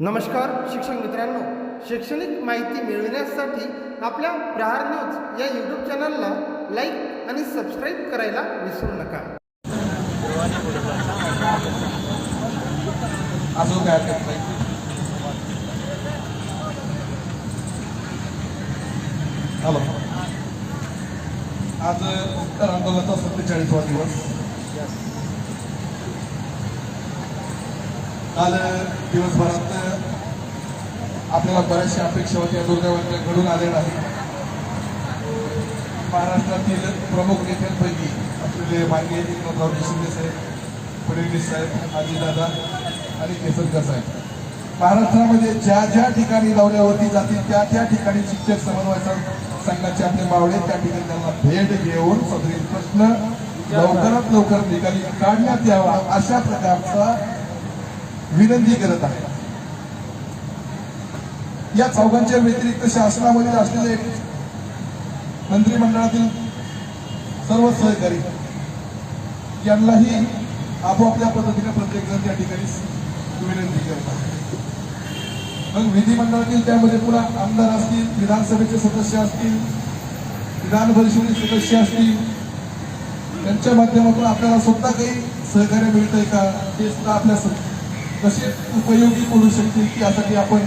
नमस्कार शिक्षक मित्रांनो. शैक्षणिक माहिती मिळविण्यासाठी आपल्या प्रहार न्यूज या यूट्यूब चॅनलला लाईक आणि सबस्क्राईब करायला विसरू नका. अजून काय हॅलो. आज उत्तर आंदोलनाचा सत्तेचाळीसवा दिवस. काल दिवसभरात आपल्याला बऱ्याचशा अपेक्षा होत्या दुर्दैवाने घडून आलेल्या आहेत. महाराष्ट्रातील प्रमुख नेत्यांपैकी आपले माननीय एकनाथराव शिंदे साहेब फडणवीस साहेब आजीदादा आणि केसरकर साहेब. महाराष्ट्रामध्ये ज्या ज्या ठिकाणी लावल्यावरती जातील त्या त्या ठिकाणी शिक्षक समन्वय संघाचे आपले मावळे त्या ठिकाणी त्यांना भेट घेऊन सदरील प्रश्न लवकरात लवकर निकाली काढण्यात यावा अशा प्रकारचा विनंती करत आहे. या चौघांच्या व्यतिरिक्त शासनामध्ये असलेले मंत्रिमंडळातील सर्व सहकारी यांनाही आपोआपल्या पद्धतीने प्रत्येकजण त्या ठिकाणी विनंती करत आहे. मग विधिमंडळातील त्यामध्ये पुन्हा आमदार असतील विधानसभेचे सदस्य असतील विधान परिषदेचे सदस्य असतील त्यांच्या माध्यमातून आपल्याला स्वतः काही सहकार्य मिळतंय का ते सुद्धा आपल्या कसे उपयोगी पडू शकतील की यासाठी आपण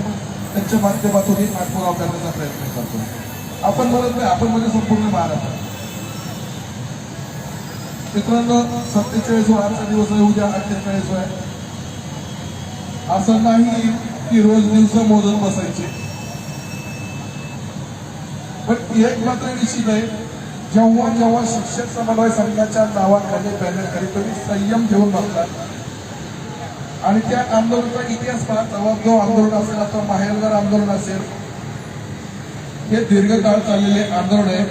त्यांच्या माध्यमातून एक पाठपुरावा करण्याचा प्रयत्न करतो. आपण म्हणत नाही आपण म्हणजे संपूर्ण महाराष्ट्र मित्रांनो सत्तेचाळीस आजचा दिवस आहे उद्या अठ्ठेचाळीस आहे. असं नाही की रोज दिवस मोजून बसायचे. पण एक मात्र निश्चित आहे जेव्हा जेव्हा शिक्षक समन्वय संघाच्या नावाखाली बॅनर बॅनरखाली तुम्ही संयम ठेवून बसतात आणि त्या आंदोलनाचा इतिहास पहा तेव्हा आंदोलन असेल अथवा माहेरदार आंदोलन असेल हे दीर्घकाळ चाललेले आंदोलन आहे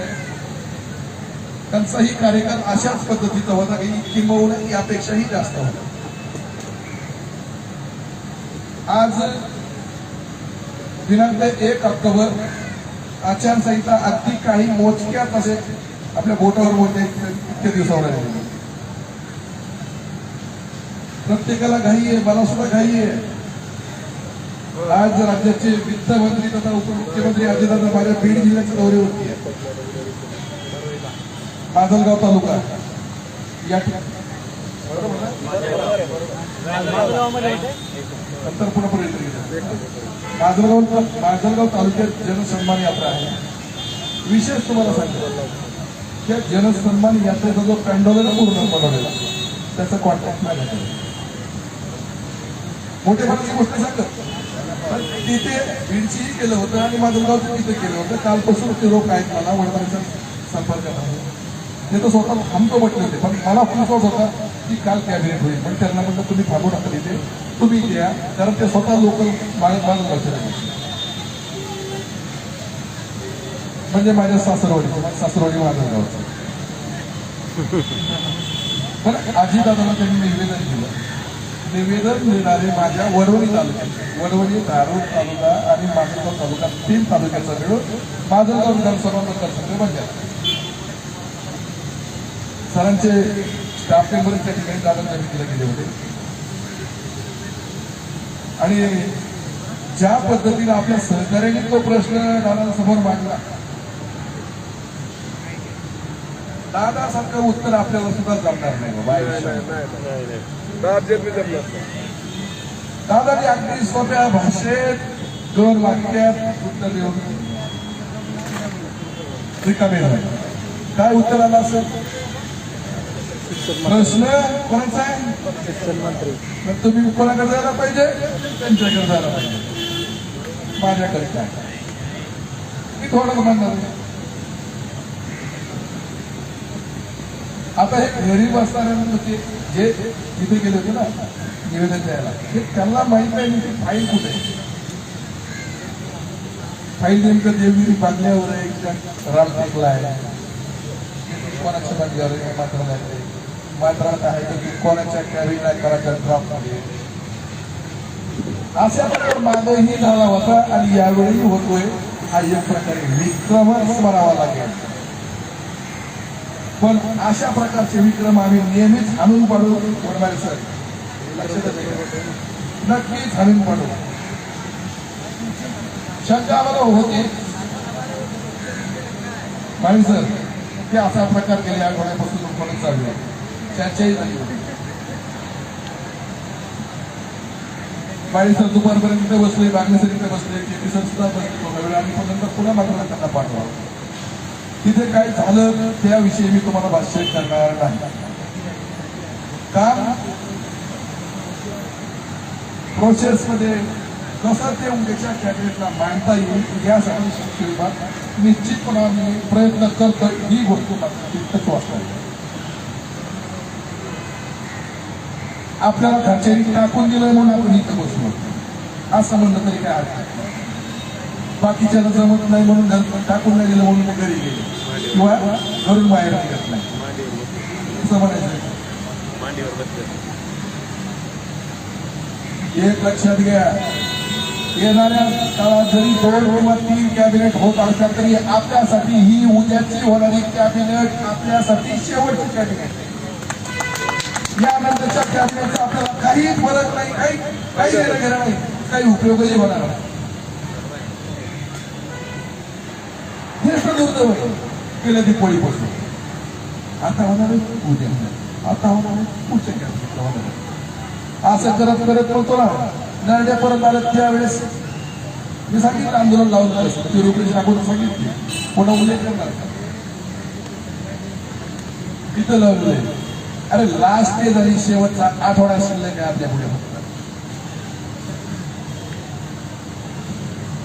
त्यांचाही कार्यकाल अशाच पद्धतीचा होता की किंबहुना यापेक्षाही जास्त होता आज दिनांक एक ऑक्टोबर आचारसंहिता अगदी काही मोजक्याच असे आपल्या बोटावर बोलते इतके दिवसावर आलेले. प्रत्येकाला घाई आहे मला सुद्धा घाई आहे. आज राज्याचे वित्तमंत्री तथा उपमुख्यमंत्री अजितदादा माझ्या बीड जिल्ह्याच्या दौऱ्यावरती आहे माजलगाव तालुका. या ठिकाणी. नंतर पुन्हा पुढे. माजलगाव माजलगाव तालुक्यात जनसन्मान यात्रा आहे. विशेष तुम्हाला सांगतो. त्या जनसन्मान यात्रेचा जो पॅन्डॉल आहे ना पूर्ण बनवलेला त्याचा कॉन्टॅक्ट माझ्याकडे मोठेपणाची गोष्ट सांगत पण तिथे बीडचीही केलं होतं आणि माजलगावचं तिथे केलं होतं. कालपासून ते लोक आहेत मला वडिलांच्या संपर्कात आहे ते तर स्वतः थांबतो म्हटलं होते पण मला विश्वास होता की काल कॅबिनेट होईल. पण त्यांना म्हटलं तुम्ही थांबू नका तिथे. तुम्ही द्या कारण ते स्वतः लोक माझ्या माजलगावचे नाही म्हणजे माझ्या सासरवाडीचं माझ्या सासरवाडी माजलगावचं पण आजीदादाला त्यांनी निवेदन दिलं. निवेदन देणारे माझ्या वरवणी तालुक्यात वरवणी धारूर तालुका आणि माजलगाव तालुका तीन तालुक्याचा मिळून माजलगाव विधानसभा मतदारसंघ बनल्या सरांचे स्टाफ मेंबर त्या ठिकाणी दादांच्या मित्र गेले होते. आणि ज्या पद्धतीने आपल्या सहकार्याने तो प्रश्न दादांसमोर मांडला दादासारखं उत्तर आपल्याला सुद्धा जमणार नाही बाबा. दादाजी अगदी सोप्या भाषेत दोन वाक्यात उत्तर देऊन रिकामे काय उत्तर आलं असेल? प्रश्न कोणाचा आहे? मग तुम्ही कोणाकडे जायला पाहिजे? त्यांच्याकडे जायला पाहिजे. माझ्याकडे काय? मी थोडं म्हणणार आता हे गरीब बसणाऱ्यांना ते जे तिथे गेले होते ना निवेदन द्यायला हे त्यांना माहीत नाही की फाईल कुठे फाईल नेमकं देवगिरी बांधल्यावर आहे राम रामटेकला आहे? कोणाच्या बांधल्यावर आहे मात्र आहे? मात्रात आहे की कोणाच्या कॅबिनला कोणाच्या ड्रॉपमध्ये अशा प्रकारे मागही झाला होता आणि यावेळी होतोय हा एक प्रकारे विक्रमच म्हणावा लागेल. पण अशा प्रकारचे विक्रम आम्ही नेहमीच आणून पाडू वडमारे सर? लक्षात नक्कीच आणून पाडू. शंका आम्हाला होते. माळी सर ते असा प्रकार केले आठवड्यापासून लोकांना चालू आहे चर्चाही झाली होती. माळी सर दुपारपर्यंत बसले बागले सर इथे बसले के सर सुद्धा बसले थोडा वेळ आणि मग नंतर पुन्हा मात्र त्यांना पाठवा. तिथे काय झालं त्याविषयी मी तुम्हाला भाष्य करणार नाही. का? प्रोसेस मध्ये कसं ते उद्याच्या कॅबिनेटला मांडता येईल यासाठी शिक्षण विभाग निश्चितपणाने प्रयत्न करतो ही गोष्ट मात्र तितकंच वाचता येईल. आपल्याला घरच्यांनी टाकून दिलंय म्हणून आपण इथं बसलो. असं म्हणलं तरी काय अर्थ नाही. बाकीच्याला जमत नाही म्हणून घर टाकून नाही दिलं म्हणून घरी गेले. किंवा घरून बाहेर निघत नाही. असं म्हणायचं एक लक्षात घ्या. येणाऱ्या काळात जरी दोन किंवा तीन कॅबिनेट होत असल्या तरी आपल्यासाठी ही उद्याची होणारी कॅबिनेट आपल्यासाठी शेवटची कॅबिनेट. यानंतरच्या कॅबिनेटचा आपल्याला काही फरक नाही काही काही देणं घेणं नाही काही उपयोगही होणार नाही. हे दुर्दैव आहे गेल्या दिपोळीपासून आता होणार आहे उद्या होणार आता होणार आहे पुढच्या कॅबिनेटला होणार असं करत करत बोलतो ना नरड्या परत आलं त्यावेळेस मी सांगितलं आंदोलन लावलं ती रुपये अगोदर सांगितली पुन्हा उल्लेख करणार तिथं लावलंय अरे लास्ट डे झाली शेवटचा आठवडा शिल्लक आहे आपल्या पुढे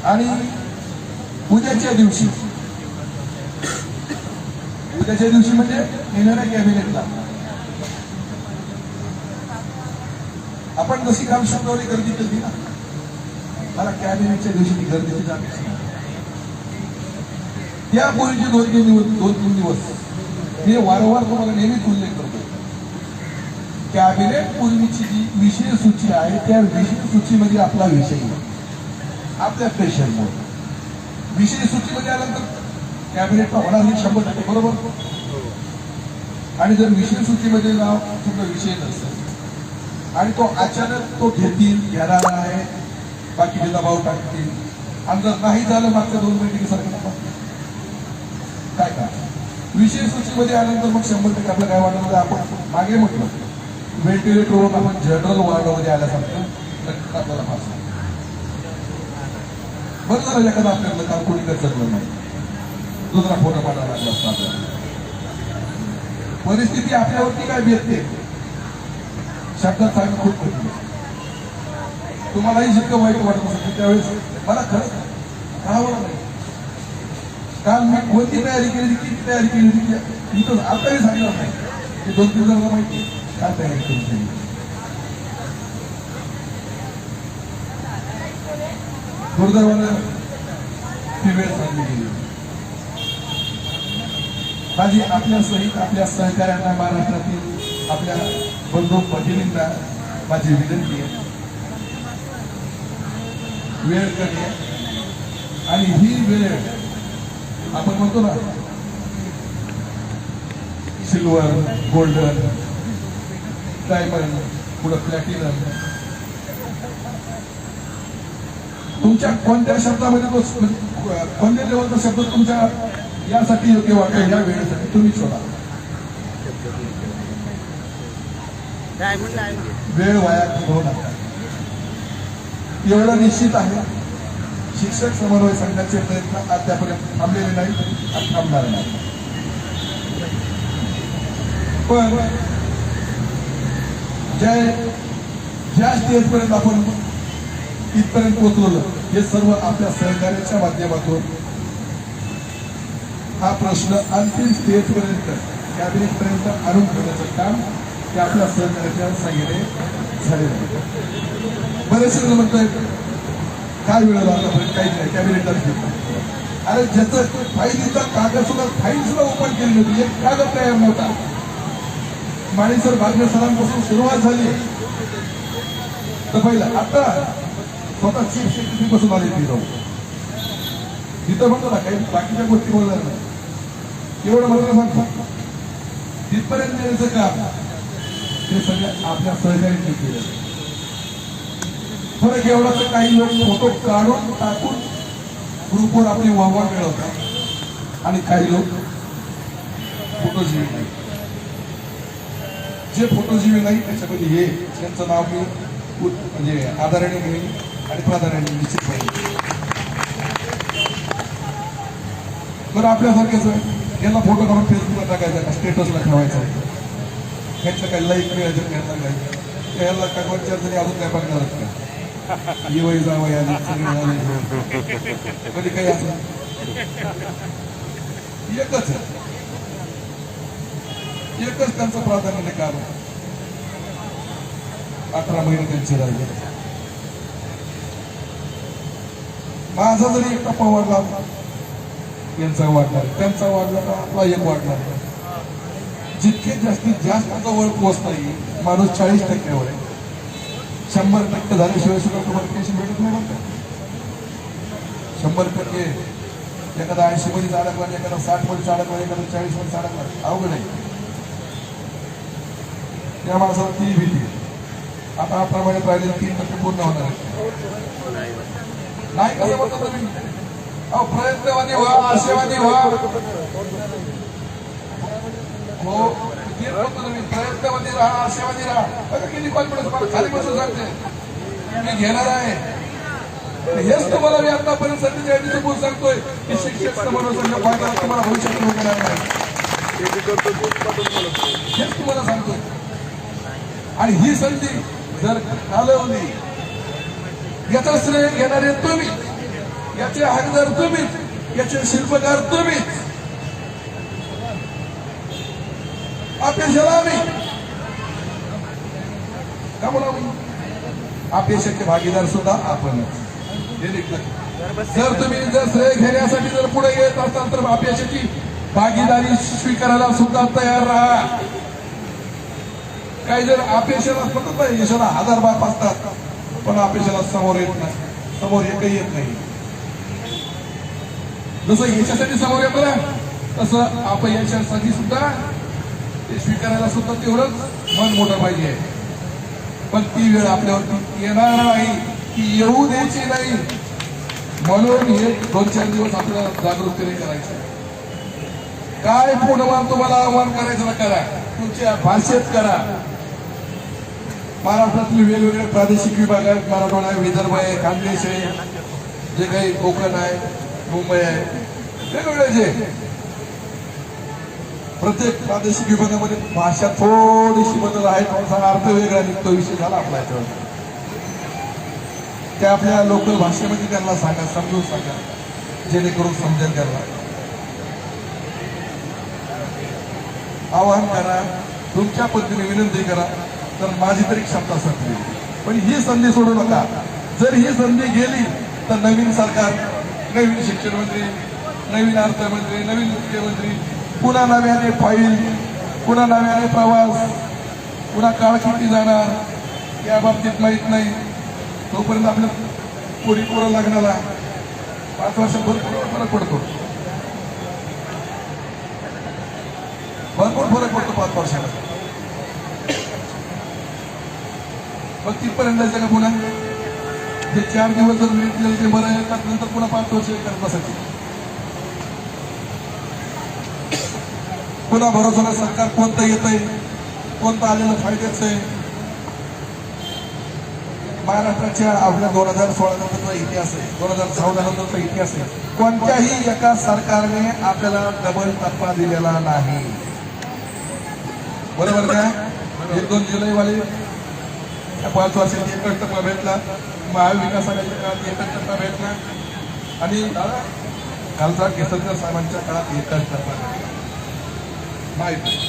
आणि उद्याच्या दिवशी उद्याच्या दिवशी म्हणजे येणाऱ्या कॅबिनेटला. आपण जशी काम शुक्रवारी गर्दी केली ना मला कॅबिनेटच्या दिवशी ती गर्दीची जाणीव त्या त्यापूर्वीचे दोन तीन दिवस दोन तीन दिवस. मी वारंवार तुम्हाला नेहमीच उल्लेख करतो. कॅबिनेट पूर्वीची जी विषय सूची आहे त्या विषय सूचीमध्ये आपला विषय आपल्या पेशंटमुळे. विषय सूचीमध्ये आल्यानंतर कॅबिनेटला होणार नाही शंभर टक्के बरोबर? आणि जर विषय सूचीमध्ये नाव तुमचा विषय नसेल आणि तो अचानक तो घेतील घेणार आहे बाकीचे दबाव टाकतील. आणि जर नाही झालं मागच्या दोन मिनिटी काय का? विशेष सूचीमध्ये आल्यानंतर मग शंभर टक्के आपलं काय वाटलं आपण मागे म्हटलं. व्हेंटिलेटरवरून आपण जनरल वॉर्डमध्ये आल्यासारखं तर आपल्याला फार बरं झालं एखादा आपल्याला काम कोणी करत नाही. दुसरा फोटो पाठायला लागला असता आपल्याला परिस्थिती आपल्यावरती काय बेतते शब्दात सांगणं खूप कठीण आहे. तुम्हालाही जितकं वाईट वाटत असेल त्यावेळेस मला खरंच राहावं नाही काल मी कोणती तयारी केली होती किती तयारी केली होती ते इथं आताही सांगणार नाही ते दोन तीन जणांना माहिती आहे. काय तयारी करून ठेवली. दुर्दैवानं ती वेळ चालली गेली माझी आपल्या सहित आपल्या सहकाऱ्यांना महाराष्ट्रातील आपल्या बंधू भगिनींना माझी विनंती आहे. वेळ कमी आहे. आणि ही वेळ आपण म्हणतो ना सिल्वर गोल्डन डायमंड पुढं प्लॅटिनम. तुमच्या कोणत्या शब्दामध्ये तो म्हणजे, कोणत्या लेवलचा शब्द तुमच्या यासाठी योग्य वाटेल या वेळेसाठी तुम्ही शोधा डायमंड डायमंड वेळ वाया घालवू नका. एवढं निश्चित आहे. शिक्षक समन्वय संघाचे प्रयत्न अद्यापर्यंत थांबलेले नाही थांबणार नाही पण ज्या ज्या स्टेजपर्यंत आपण इथपर्यंत पोहोचवलं हे सर्व आपल्या सहकार्याच्या माध्यमातून हा प्रश्न अंतिम स्टेजपर्यंत कॅबिनेट पर्यंत आणून ठेवण्याचं काम ते आपल्या सहकार्याच्या सांगितले झालेलं आहे. बरेचसे जण म्हणतात काय वेळ लागला पण काहीच नाही कॅबिनेटच घेतलं अरे ज्याचं फाईलीचा कागद सुद्धा फाईल सुद्धा ओपन केली नव्हती. एक कागद तयार नव्हता. माणिसर बागरे सरांपासून सुरुवात झाली. तर पहिलं आता स्वतः चीफ सेक्रेटरी पासून आले ती जाऊ तिथं म्हणतो ना काही बाकीच्या गोष्टी बोलणार नाही. एवढं मात्र सांगतो तिथपर्यंत नेण्याचं काम? ते सगळं आपल्या सहकार्याने केलं. फरक एवढा तर काही लोक फोटो काढून टाकून ग्रुपवर आपली वाहवा मिळवतात आणि काही लोक फोटोजीवी नाही जे फोटोजीवी नाही त्याच्यामध्ये हे त्यांचं नाव मी म्हणजे आदरणीय घेईन आणि प्राधान्याने निश्चित पाहिजे बरं आपल्यासारखेच आहे. याला फोटो काढून फेसबुकला टाकायचा का? स्टेटसला ठेवायचा ह्याचं काही लाईक मिळायचं ह्याला काही ह्याला काय दोन चार जणी अजून काय बघणार का? येवय जावं या सगळे कधी काही असं? एकच एकच त्यांचं प्राधान्य काम आहे. अठरा महिने त्यांचे राहिले. माझा जरी एकटा टप्पा वाढला यांचा वाढणार. त्यांचा वाढला तर आपला एक वाढणार. जितके जास्तीत जास्त जवळ पोहोचता येईल माणूस चाळीस टक्क्यावर आहे. शंभर टक्के झाल्याशिवाय सुद्धा तुम्हाला पेन्शन भेटत नाही का शंभर टक्के एखादा ऐंशी मध्ये अडकला एखादा साठमध्ये अडकला एखादा चाळीसमध्ये अडकला अवघड आहे. त्या माणसाला ती भीती आता प्रमाणे पाहिजे तीन टक्के पूर्ण होणार नाही कसं म्हणतो तुम्ही? प्रयत्नवादी व्हा आशेवादी व्हा. हो तुम्ही? प्रयत्नवादी राहा आशेवादी राहा. बघा किती कॉन्फिडन्स मला खाली बसून सांगते. मी घेणार आहे. हेच तुम्हाला मी आतापर्यंत सत्तेचाळीस बोल सांगतोय. की शिक्षक समोर संघ फायदा तुम्हाला भविष्यात होणार नाही हेच तुम्हाला सांगतोय. आणि ही संधी जर कालवली याचा श्रेय घेणारे तुम्ही. याचे हकदार तुम्हीच याचे शिल्पकार तुम्हीच. अपेक्षाला आम्ही. का बोला अपेक्षाचे भागीदार सुद्धा आपणच. जर तुम्ही जर श्रेय घेण्यासाठी जर पुढे येत असाल तर अपेक्षाची भागीदारी स्वीकारायला सुद्धा तयार राहा. काही जर अपेक्षाला म्हणतात यशाला हजार बाप असतात पण अपेक्षाला समोर येत नाही. समोर एकही येत नाही. जसं याच्यासाठी समोर येतं ना. तसं याच्यासाठी सुद्धा ते स्वीकारायला सुद्धा तेवढंच मन मोठं पाहिजे. पण ती वेळ आपल्यावरती येणार नाही ती येऊ द्यायची नाही. म्हणून हे दोन चार दिवस आपल्याला जागृतीने करायचे. काय पुढमान तुम्हाला आव्हान करायचं ना करा. तुमच्या भाषेत करा. महाराष्ट्रातले वेगवेगळे प्रादेशिक विभाग आहेत. मराठवाडा आहे विदर्भ आहे खानदेश आहे. जे काही कोकण आहे मुंबई आहे. वेगवेगळे जे प्रत्येक प्रादेशिक विभागामध्ये भाषा थोडीशी बदल आहे. थोडासा अर्थ वेगळा निघतो विषय झाला आपला याच्यावर. त्या आपल्या लोकल भाषेमध्ये त्यांना सांगा समजून सांगा जेणेकरून समजेल त्यांना. आवाहन करा तुमच्या पद्धतीने विनंती करा तर माझी तरी क्षमता संपली. पण ही संधी सोडू नका. जर ही संधी गेली तर नवीन सरकार नवीन शिक्षण मंत्री नवीन अर्थमंत्री नवीन मुख्यमंत्री पुन्हा नव्याने फाईल पुन्हा नव्याने प्रवास पुन्हा काळ किती जाणार या बाबतीत माहीत नाही. तोपर्यंत आपल्या पोरी पोरं लग्नाला पाच वर्ष भरपूर फरक पडतो. भरपूर फरक पडतो पाच वर्षाला. मग तिथपर्यंत जायचं पुन्हा हे चार दिवस जर मिळतील ते बरं येतात नंतर पुन्हा पाच वर्ष करण्यासाठी. पुन्हा भरोसा सरकार कोणतं येत आहे कोणतं आलेलं फायद्याचं आहे. महाराष्ट्राच्या आपल्या दोन हजार सोळा नंतरचा इतिहास आहे दोन हजार चौदा नंतरचा इतिहास आहे. कोणत्याही एका सरकारने आपल्याला डबल टप्पा दिलेला नाही. बरोबर का? एक दोन जुलै वाले पाच वर्षात एकच टप्पा भेटला. महाविकास आघाडीच्या काळात येतात टप्पा प्रयत्न? आणि दादा कालचा केसरकर साहेबांच्या काळात येतात टप्पा भेटला माहिती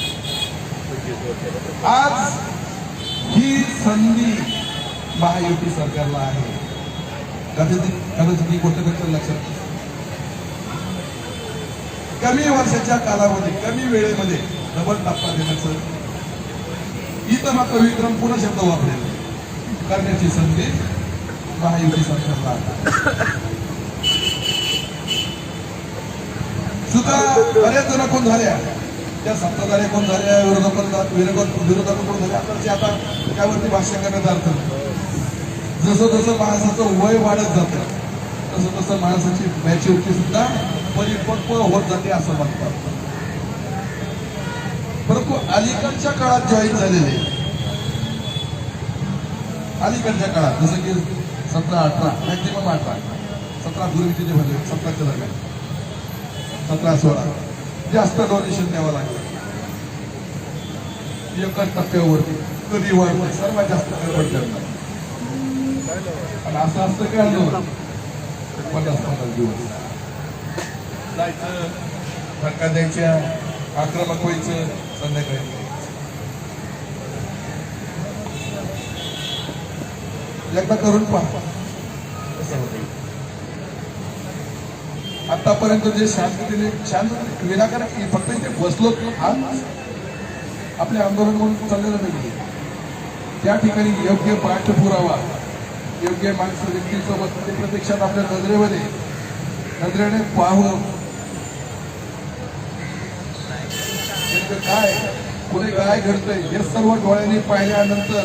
आज ही संधी महायुती सरकारला आहे. कदाचित कदाचित ही गोष्ट त्यांच्या लक्षात. कमी वर्षाच्या कालावधी कमी वेळेमध्ये डबल टप्पा देण्याचं इथं मात्र विक्रम पुन्हा शब्द वापरेल करण्याची संधी महायुती सरकारला आहे. सुद्धा बऱ्याच जण कोण झाल्या त्या सत्ताधारी कोण झाल्या विरोधक विरोधक विरोधक कोण झाल्या तर ते आता त्यावरती भाष्य करण्याचा अर्थ जसं जसं माणसाचं वय वाढत जातं तसं तसं माणसाची मॅच्युरिटी सुद्धा परिपक्व होत जाते असं म्हणतात. परंतु अलीकडच्या काळात जॉईन झालेले अलीकडच्या काळात जसं की सतरा अठरा मॅक्झिमम अठरा. सतरा पूर्वीचे तिथे भरले सतराच्या दरम्यान सतरा सोळा. जास्त डोनेशन द्यावं लागलं. एकच टप्प्यावरती कधी वाढलं सर्वात जास्त गडबड करणार. आणि असं असतं काय आंदोलन पन्नास पन्नास दिवस. जायचं धक्का द्यायच्या आक्रमक व्हायचं संध्याकाळी. एकदा करून पहा. आतापर्यंत जे शांततेने शांत विनाकारण फक्त इथे बसलो आज आपले आंदोलन म्हणून चाललेलं नाही त्या ठिकाणी योग्य पाठपुरावा योग्य माणसं व्यक्तीसोबत ते प्रत्यक्षात आपल्या नजरेमध्ये नजरेने पाहून काय पुढे काय घडतंय हे सर्व डोळ्यांनी पाहिल्यानंतर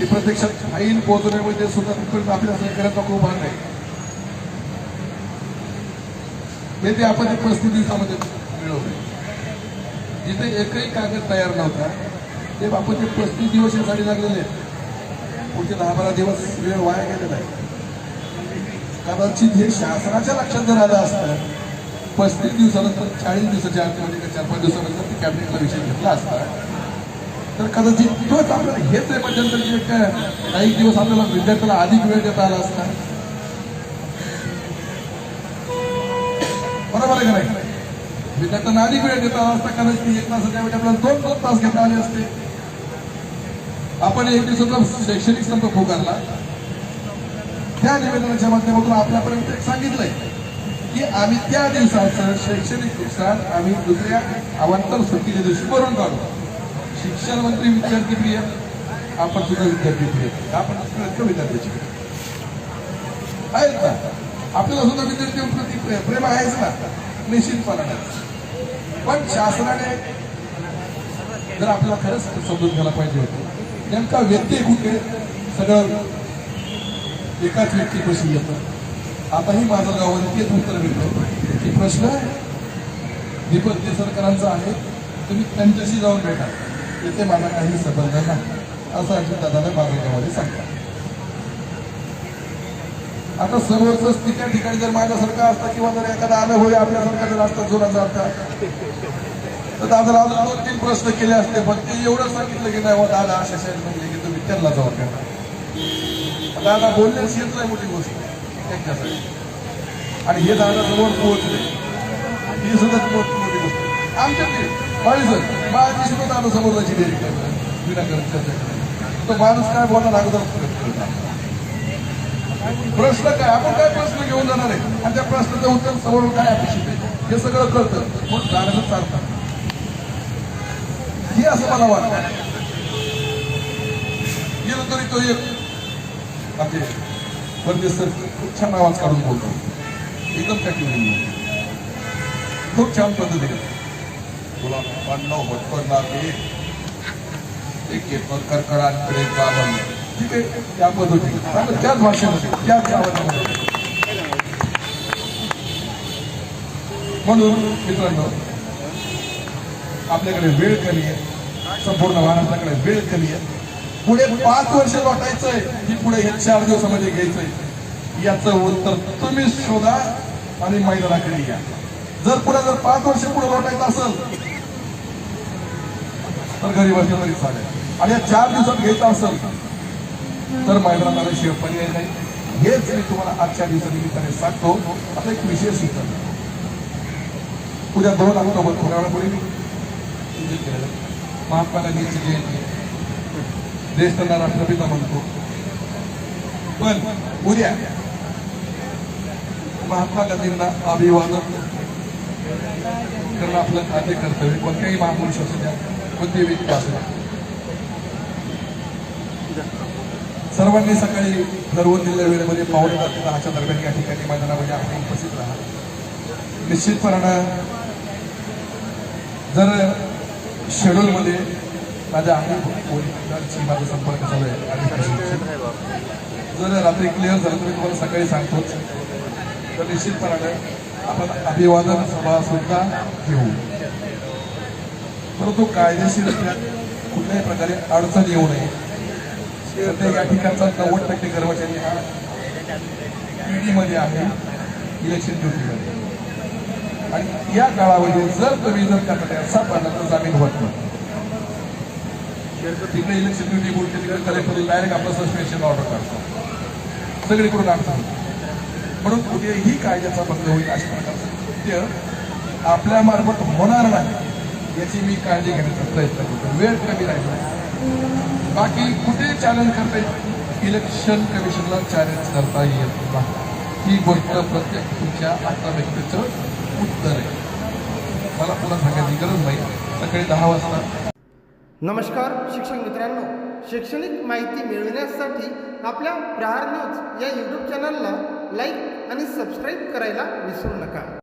ते प्रत्यक्षात फाईल पोहोचवण्यामध्ये सुद्धा तिथपर्यंत आपल्या सहकार्याचा खूप भाग आहे. हे ते आपण एक पस्तीस दिवसामध्ये मिळवले जिथे एकही कागद तयार नव्हता ते आपण ते पस्तीस दिवस यासाठी लागलेले आहेत. पुढचे दहा बारा दिवस वेळ वाया गेलेला आहे. कदाचित हे शासनाच्या लक्षात जर आलं असतं पस्तीस दिवसानंतर चाळीस दिवसाच्या आतमध्ये चार पाच दिवसानंतर ते कॅबिनेटला विषय घेतला असता तर कदाचित तोच आपल्याला हेच आहे मध्यंतर जे काय काही दिवस आपल्याला विद्यार्थ्याला अधिक वेळ देता आला असता. बरोबर आहे खरं विद्यार्थ्यांना अधिक वेळ देता आला असता कदाचित एक तासाच्या वेळी आपल्याला दोन दोन तास घेता आले असते. आपण एक दिवसाचा शैक्षणिक संप पुकारला. त्या निवेदनाच्या माध्यमातून आपल्यापर्यंत एक सांगितलंय की आम्ही त्या दिवसाचं शैक्षणिक नुकसान आम्ही दुसऱ्या अवांतर सुट्टीच्या दिवशी भरून काढू. शिक्षण मंत्री विद्यार्थी प्रिय आपण सुद्धा विद्यार्थी प्रिय. आपण सुद्धा विद्यार्थ्याची? आहेत ना आपल्याला सुद्धा विद्यार्थी प्रति प्रे- प्रेम आहेच ना. निश्चितपणाने पण शासनाने जर आपल्याला खरंच समजून घ्यायला पाहिजे होतं नेमका व्यक्ती कुठे? सगळं एकाच व्यक्तीपाशी येतं. आताही माझं गावाने तेच उत्तर मिळतं की प्रश्न दीपक सरकारांचा आहे. तुम्ही त्यांच्याशी जाऊन भेटा. इथे मला काही संबंध नाही असं अजित दादाने माझ्या गावाने सांगतात आता सर्वच त्या ठिकाणी जर माझ्यासारखा असता किंवा जर एखादा आलं होय आपल्यासारखा जर असता जोराचा असता तर दादाला अजून दोन तीन प्रश्न केले असते पण ते एवढं सांगितलं की नाही हो, दादा अशा शाळेत म्हणजे की तुम्ही त्यांना जाऊ भेटा दादा बोलण्यास येत नाही मोठी गोष्ट त्यांच्यासाठी. आणि हे दादा समोर पोहोचले. ही सुद्धा मोठी गोष्ट. आमच्या सर माझी सुद्धा आता समोरची जायची डेअरी विनाकारण चर्चा तो माणूस काय बोलणार अगोदर? प्रश्न काय? आपण काय प्रश्न घेऊन जाणार आहे? आणि त्या प्रश्नाचं उत्तर समोर काय अपेक्षित आहे? हे सगळं कळतं. म्हणून जाण्याचं चालतं. हे असं मला वाटतं. गेलो तरी तो एक आपले परदेश सर खूप छान आवाज काढून बोलतो. एकदम कॅटिव्हिंग खूप छान पद्धतीने. तुला पन्नाव भटकन लागले एक एक कर्कडांकडे बाबा ठीक आहे? त्या पद्धतीने. त्याच भाषेमध्ये त्याच आवाजामध्ये म्हणून मित्रांनो आपल्याकडे वेळ कमी आहे. संपूर्ण महाराष्ट्राकडे वेळ कमी आहे. पुढे पाच वर्ष लोटायचंय. की पुढे हे चार दिवसामध्ये घ्यायचंय. याचं उत्तर तुम्ही शोधा आणि मैदानाकडे या. जर पुढे जर पाच वर्ष पुढे लोटायचं असेल तर घरी बसलं तरी चालेल. आणि या चार दिवसात घ्यायचं असेल तर मैदानात आल्याशिवाय पर्याय नाही. हेच मी तुम्हाला आजच्या दिवसानिमित्ताने सांगतो. आता एक विशेष सूचना उद्या दोन ऑक्टोबर थोड्या वेळापूर्वी महात्मा गांधीची जयंती. देश त्यांना राष्ट्रपिता म्हणतो. पण उद्या महात्मा गांधींना अभिवादन करणं आपलं आद्य कर्तव्य. कोणत्याही महापुरुष असू द्या कोणतीही व्यक्ती सर्वांनी सकाळी ठरवून दिलेल्या वेळेमध्ये पावणे दहाच्या दरम्यान या ठिकाणी मैदानामध्ये आपण उपस्थित राहा. निश्चितपणानं जर शेड्यूलमध्ये माझ्या अनेक पोलिसांशी माझा संपर्क चालू आहे आणि जर रात्री क्लिअर झालं तर मी तुम्हाला सकाळी सांगतोच. तर निश्चितपणानं आपण अभिवादन सभा सुद्धा घेऊ. परंतु कायदेशीररित्या कुठल्याही प्रकारे अडचण येऊ नये. सध्या या ठिकाणचा नव्वद टक्के कर्मचारी हा ईडीमध्ये आहे इलेक्शन ड्युटीमध्ये आणि या काळामध्ये जर तुम्ही जर करता सापडला तर जामीन होत नाही तिकडे इलेक्शन ड्युटी बोलते तिकडे कलेक्टर डायरेक्ट आपलं सस्पेन्शन ऑर्डर करतो सगळीकडून अडचण म्हणून कुठेही कायद्याचा भंग होईल अशा प्रकारचं कृत्य आपल्यामार्फत होणार नाही. याची मी काळजी घेण्याचा प्रयत्न करतो. वेळ कमी राहिला. बाकी कुठे चॅलेंज करता येईल? इलेक्शन कमिशनला चॅलेंज करता येत नाही. ही गोष्ट प्रत्येक तुमच्या आता व्यक्तीचं उत्तर आहे. मला पुन्हा सांगायची गरज नाही. सकाळी दहा वाजता. नमस्कार शिक्षक मित्रांनो. शैक्षणिक माहिती मिळविण्यासाठी आपल्या प्रहार न्यूज या यूट्यूब चॅनलला लाईक आणि सबस्क्राईब करायला विसरू नका.